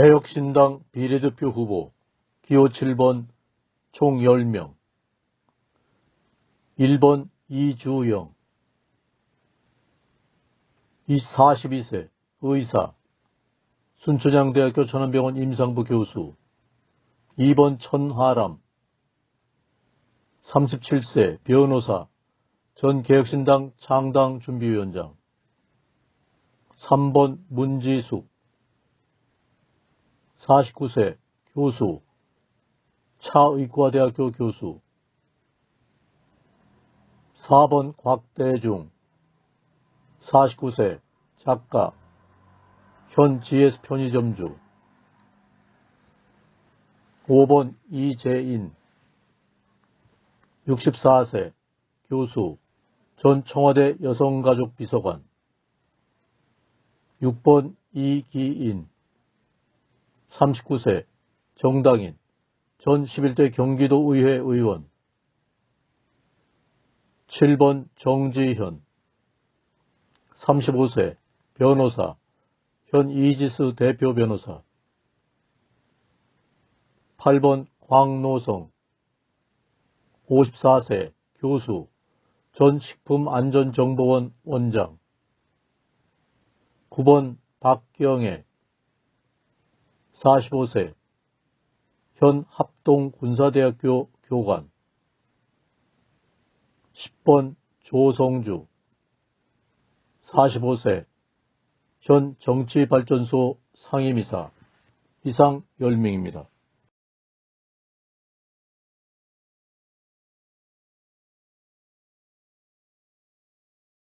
개혁신당 비례대표 후보 기호 7번 총 10명. 1번 이주영. 이 42세 의사 순천향대학교 천안병원 임상부 교수. 2번 천하람. 37세 변호사 전 개혁신당 창당 준비위원장. 3번 문지숙 49세 교수 차의과대학교 교수 4번 곽대중 49세 작가 현 GS 편의점주 5번 이재인 64세 교수 전 청와대 여성가족 비서관 6번 이기인 39세 정당인 전 11대 경기도의회 의원. 7번 정지현. 35세 변호사. 현 이지스 대표 변호사. 8번 광노성. 54세 교수. 전 식품안전정보원 원장. 9번 박경애 45세. 현 합동군사대학교 교관. 10번 조성주. 45세. 현 정치발전소 상임이사. 이상 10명입니다.